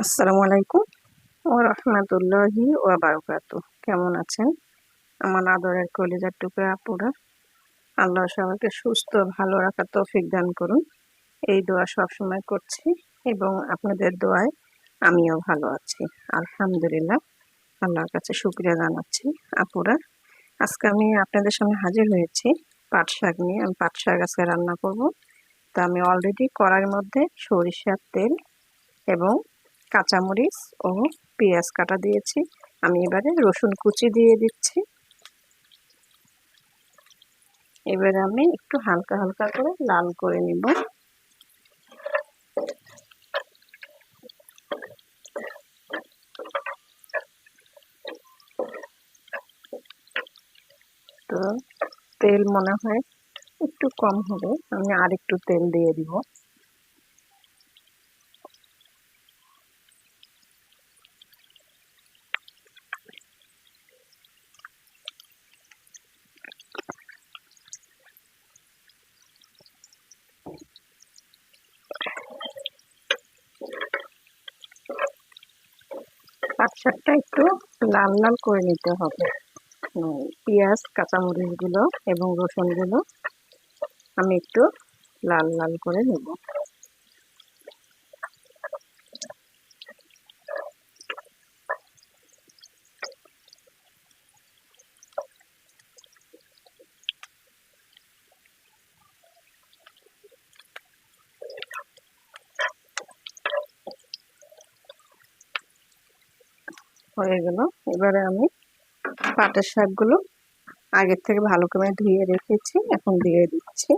আসসালামু আলাইকুম ও রহমতুল্লাহি ও বারকাতু। কেমন আছেন? আমার আদরের কলিজার টুকরা আপুরা, আল্লাহ সবাইকে সুস্থ ভালো রাখার তৌফিক দান করুন। এই দোয়া সবসময় করছি এবং আপনাদের দোয়ায় আমিও ভালো আছি। আলহামদুলিল্লাহ, আল্লাহর কাছে শুক্রিয়া জানাচ্ছি। আপুরা, আজকে আমি আপনাদের সামনে হাজির হয়েছি পাট শাক নিয়ে। আমি পাট শাক আজকে রান্না করব। তা আমি অলরেডি কড়াইয়ের মধ্যে সরিষার তেল এবং কাঁচামরিচ ও পেঁয়াজ কাটা দিয়েছি। আমি এবারে রসুন কুচি দিয়ে দিচ্ছি। এবারে আমি একটু হালকা হালকা করে লাল করে নিব। তো তেল মনে হয় একটু কম হবে। আমি আর একটু তেল দিয়ে দিব পাট শাকটা একটু লাল লাল করে নিতে হবে। পেঁয়াজ, কাঁচামরিচগুলো এবং রসুনগুলো আমি একটু লাল লাল করে নেব। হয়ে গেল। এবারে আমি পাটের শাকগুলো আগের থেকে ভালো করে ধুয়ে রেখেছি, এখন দিয়ে দিচ্ছি।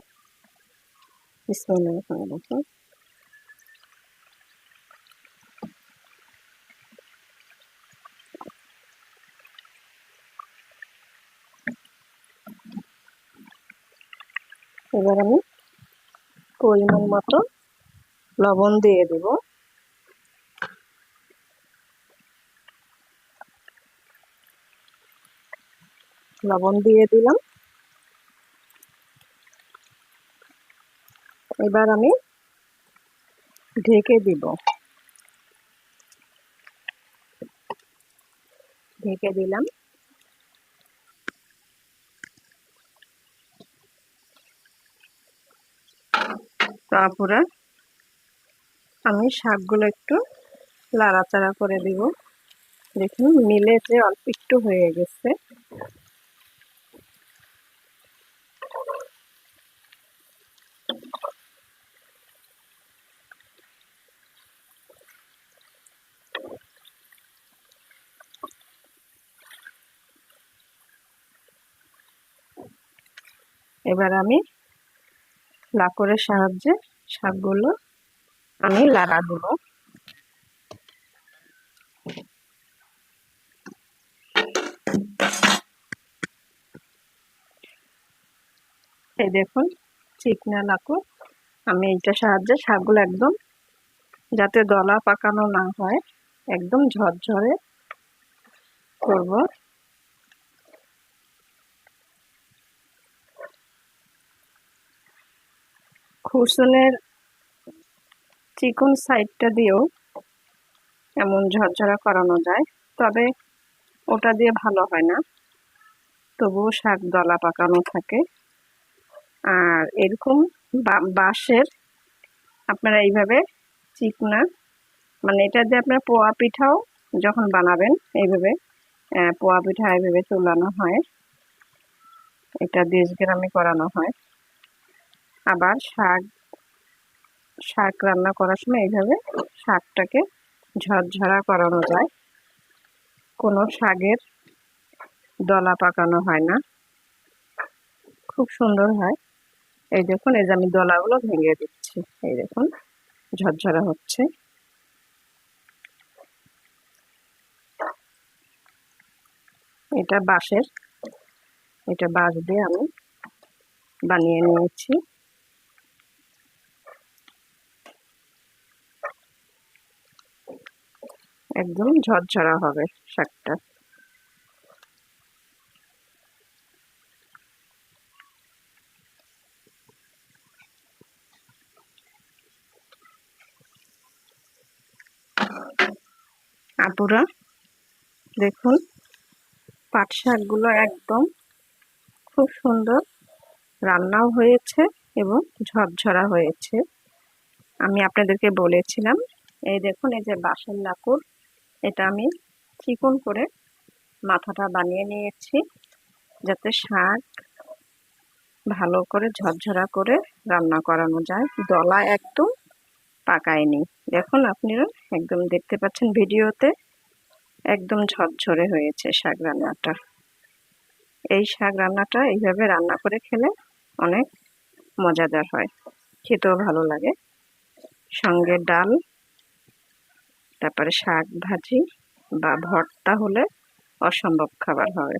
এবার আমি পরিমাণ মতো লবণ দিয়ে দেবো। লবণ দিয়ে দিলাম। এবার আমি ঢেকে দিব। ঢেকে দিলাম। তারপরে আমি শাকগুলো একটু লাড়াচাড়া করে দিব। দেখুন, মিলে যে অল্প একটু হয়ে গেছে। এবার আমি লাকড়ের সাহায্যে শাকগুলো আমি লাড়া দেব। এই দেখুন, চিকনা লাকড়। আমি এইটা সাহায্যে শাকগুলো একদম যাতে দলা পাকানো না হয়, একদম ঝরঝরে করব। খুরসুনের চিকন সাইডটা দিয়েও এমন ঝরঝরা করানো যায়, তবে ওটা দিয়ে ভালো হয় না। তবুও শাক দলা পাকানো থাকে। আর এরকম বাঁশের আপনারা এইভাবে চিকনা মানে এটা দিয়ে আপনার পোয়া পিঠাও যখন বানাবেন, এইভাবে পোয়া পিঠা এইভাবে চুলানো হয়। এটা দেশ গ্রামে করানো হয়। আবার শাক শাক রান্না করার সময় এইভাবে শাকটাকে ঝরঝরা করানো যায়। কোনো শাকের দলা পাকানো হয় না। খুব সুন্দর হয়। এই দেখুন, এই যে আমি দলাগুলো ভেঙে দিচ্ছি। এই দেখুন, ঝরঝরা হচ্ছে। এটা বাঁশের, এটা বাঁশ দিয়ে আমি বানিয়ে নিয়েছি। একদম ঝরঝরা হবে শাকটা। আপুরা, দেখুন, পাট শাকগুলো একদম খুব সুন্দর রান্নাও হয়েছে এবং ঝরঝরা হয়েছে। আমি আপনাদেরকে বলেছিলাম, এই দেখুন, এই যে বাঁশের লাকুর এটা আমি চিকন করে মাথাটা বানিয়ে নিয়েছি, যাতে শাক ভালো করে ঝরঝরা করে রান্না করানো যায়। দলা একদম পাকায়নি। দেখুন আপনারা, একদম দেখতে পাচ্ছেন ভিডিওতে একদম ঝরঝরে হয়েছে শাক রান্নাটা। এই শাক রান্নাটা এইভাবে রান্না করে খেলে অনেক মজাদার হয়। খেতেও ভালো লাগে। সঙ্গে ডাল তারপরে শাক ভাজি বা ভর্তা হলে অসম্ভব খাবার হবে।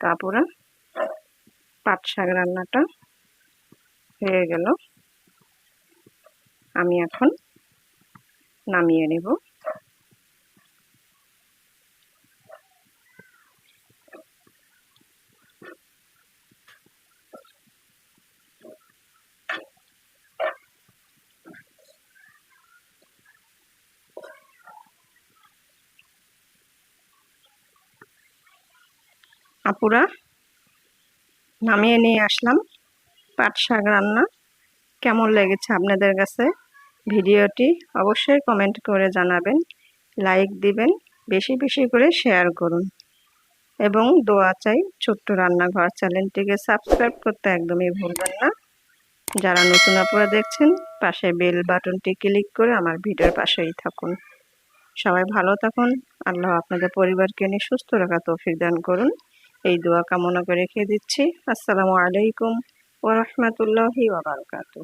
তারপরে পাট শাক রান্নাটা হয়ে গেল। আমি এখন নামিয়ে নেব। আপুরা। নামিয়ে নিয়ে আসলাম পাট শাক রান্না। কেমন লেগেছে আপনাদের কাছে ভিডিওটি? অবশ্যই কমেন্ট করে জানাবেন লাইক দিবেন, বেশি বেশি করে শেয়ার করুন। এবং দোয়া চাই ছোট্ট রান্নাঘর চ্যানেলটিকে সাবস্ক্রাইব করতে একদমই ভুলবেন না। যারা নতুন আপুরা দেখছেন, পাশে বেল বাটনটি ক্লিক করে আমার ভিডিওর পাশেই থাকুন। সবাই ভালো থাকুন, আল্লাহ আপনাদের পরিবারকে নিয়ে সুস্থ রাখা তৌফিক দান করুন। এই দোয়া কামনা করে রেখে দিচ্ছি। আসসালামু আলাইকুম ওরহমতুল্লাহি ওবরকাতু